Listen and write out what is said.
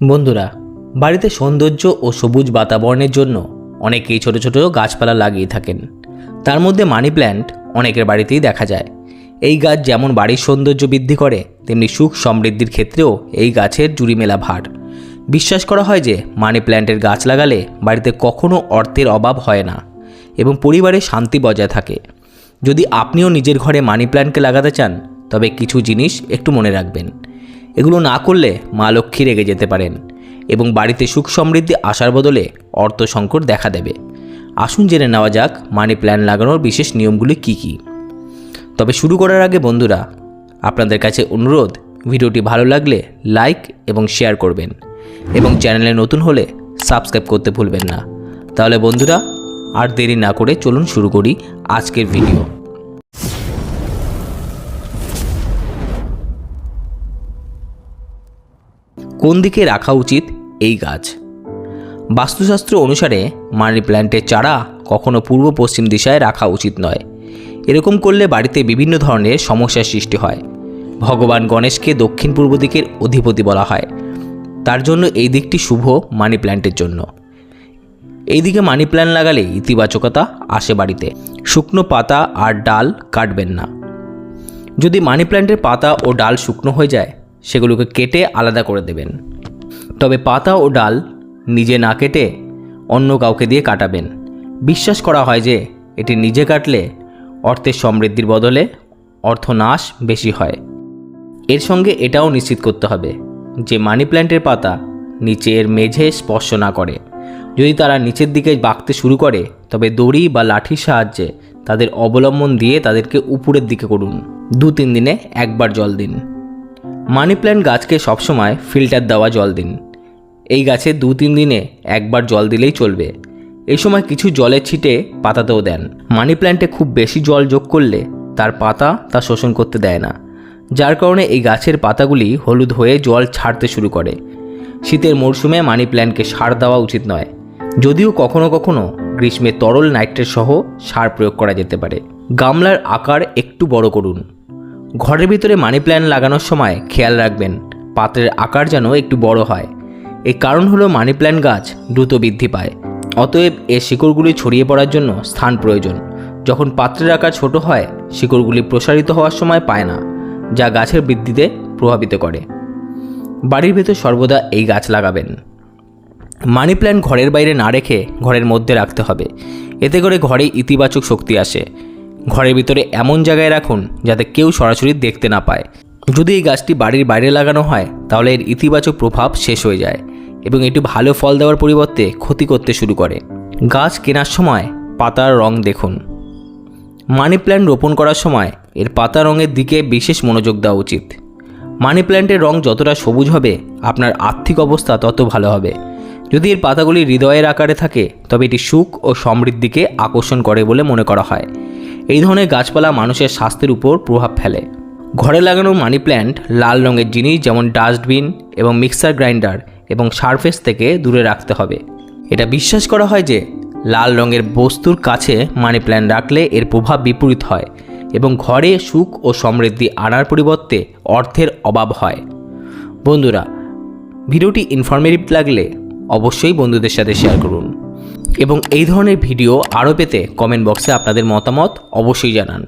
বন্ধুরা, বাড়িতে সৌন্দর্য ও সবুজ বাতাবরণের জন্য অনেকেই ছোট ছোট গাছপালা লাগিয়ে থাকেন। তার মধ্যে মানি প্ল্যান্ট অনেকের বাড়িতেই দেখা যায়। এই গাছ যেমন বাড়ির সৌন্দর্য বৃদ্ধি করে, তেমনি সুখ সমৃদ্ধির ক্ষেত্রেও এই গাছের জুড়ি মেলা ভার। বিশ্বাস করা হয় যে, মানি প্ল্যান্টের গাছ লাগালে বাড়িতে কখনো অর্থের অভাব হয় না এবং পরিবারে শান্তি বজায় থাকে। যদি আপনিও নিজের ঘরে মানি প্ল্যান্টকে লাগাতে চান, তবে কিছু জিনিস একটু মনে রাখবেন। এগুলো না করলে মা লক্ষ্মী রেগে যেতে পারেন এবং বাড়িতে সুখ সমৃদ্ধি আসার বদলে অর্থ সংকট দেখা দেবে। আসুন জেনে নেওয়া যাক মানি প্ল্যান লাগানোর বিশেষ নিয়মগুলি কী কী। তবে শুরু করার আগে বন্ধুরা, আপনাদের কাছে অনুরোধ, ভিডিওটি ভালো লাগলে লাইক এবং শেয়ার করবেন এবং চ্যানেলে নতুন হলে সাবস্ক্রাইব করতে ভুলবেন না। তাহলে বন্ধুরা, আর দেরি না করে চলুন শুরু করি আজকের ভিডিও কোন দিকে রাখা উচিত এই গাছ? বাস্তুশাস্ত্র অনুসারে মানি প্ল্যান্টের চারা কখনো পূর্ব পশ্চিম দিশায় রাখা উচিত নয়। এরকম করলে বাড়িতে বিভিন্ন ধরনের সমস্যার সৃষ্টি হয়। ভগবান গণেশকে দক্ষিণ পূর্ব দিকের অধিপতি বলা হয়। তার জন্য এই দিকটি শুভ মানি প্ল্যান্টের জন্য। এই দিকে মানি প্ল্যান্ট লাগালে ইতিবাচকতা আসে বাড়িতে। শুকনো পাতা আর ডাল কাটবেন না। যদি মানি প্ল্যান্টের পাতা ও ডাল শুকনো হয়ে যায় সেগুলোকে কেটে আলাদা করে দেবেন। তবে পাতা ও ডাল নিজে না কেটে অন্য কাউকে দিয়ে কাটাবেন। বিশ্বাস করা হয় যে এটি নিজে কাটলে অর্থের সমৃদ্ধির বদলে অর্থনাশ বেশি হয়। এর সঙ্গে এটাও নিশ্চিত করতে হবে যে মানি প্ল্যান্টের পাতা নিচের মেঝে স্পর্শ না করে। যদি তারা নিচের দিকে বাঁকতে শুরু করে, তবে দড়ি বা লাঠির সাহায্যে তাদের অবলম্বন দিয়ে তাদেরকে উপরের দিকে করুন। দু তিন দিনে একবার জল দিন। মানি প্ল্যান্ট গাছকে সবসময় ফিল্টার দেওয়া জল দিন। এই গাছে দু তিন দিনে একবার জল দিলেই চলবে। এই সময় কিছু জলের ছিটে পাতাতেও দেন। মানি প্ল্যান্টে খুব বেশি জল যোগ করলে তার পাতা তা শোষণ করতে দেয় না, যার কারণে এই গাছের পাতাগুলি হলুদ হয়ে জল ছাড়তে শুরু করে। শীতের মরশুমে মানি প্ল্যান্টকে সার দেওয়া উচিত নয়, যদিও কখনো কখনো গ্রীষ্মে তরল নাইট্রেট সহ সার প্রয়োগ করা যেতে পারে। গামলার আকার একটু বড় করুন। ঘরের ভিতরে মানি প্ল্যান্ট লাগানোর সময় খেয়াল রাখবেন, পাত্রের আকার যেন একটু বড় হয়। এই কারণ হলো মানি প্ল্যান্ট গাছ দ্রুত বৃদ্ধি পায়। অতএব এর শিকড়গুলি ছড়িয়ে পড়ার জন্য স্থান প্রয়োজন। যখন পাত্রের আকার ছোট হয়, শিকড়গুলি প্রসারিত হওয়ার সময় পায় না, যা গাছের বৃদ্ধিতে প্রভাবিত করে। বাড়ির ভেতর সর্বদা এই গাছ লাগাবেন। মানি প্ল্যান্ট ঘরের বাইরে না রেখে ঘরের মধ্যে রাখতে হবে। এতে করে ঘরে ইতিবাচক শক্তি আসে। ঘরের ভিতরে এমন জায়গায় রাখুন যাতে কেউ সরাসরি দেখতে না পায়। যদি এই গাছটি বাড়ির বাইরে লাগানো হয়, তাহলে এর ইতিবাচক প্রভাব শেষ হয়ে যায় এবং এটি ভালো ফল দেওয়ার পরিবর্তে ক্ষতি করতে শুরু করে। গাছ কেনার সময় পাতার রং দেখুন। মানি প্ল্যান্ট রোপণ করার সময় এর পাতা রঙের দিকে বিশেষ মনোযোগ দেওয়া উচিত। মানি প্ল্যান্টের রং যতটা সবুজ হবে, আপনার আর্থিক অবস্থা তত ভালো হবে। যদি এর পাতাগুলি হৃদয়ের আকারে থাকে, তবে এটি সুখ ও সমৃদ্ধিকে আকর্ষণ করে বলে মনে করা হয়। এই ধরনের গাছপালা মানুষের স্বাস্থ্যের উপর প্রভাব ফেলে। ঘরে লাগানো মানি প্ল্যান্ট লাল রঙের জিনিস যেমন ডাস্টবিন এবং মিক্সার গ্রাইন্ডার এবং সারফেস থেকে দূরে রাখতে হবে। এটা বিশ্বাস করা হয় যে লাল রঙের বস্তুর কাছে মানি প্ল্যান্ট রাখলে এর প্রভাব বিপরীত হয় এবং ঘরে সুখ ও সমৃদ্ধি আনার পরিবর্তে অর্থের অভাব হয়। বন্ধুরা, ভিডিওটি ইনফরমেটিভ লাগলে অবশ্যই বন্ধুদের সাথে শেয়ার করুন। এবং এই ধরনের ভিডিও আরও পেতে কমেন্ট বক্সে আপনাদের মতামত অবশ্যই জানান।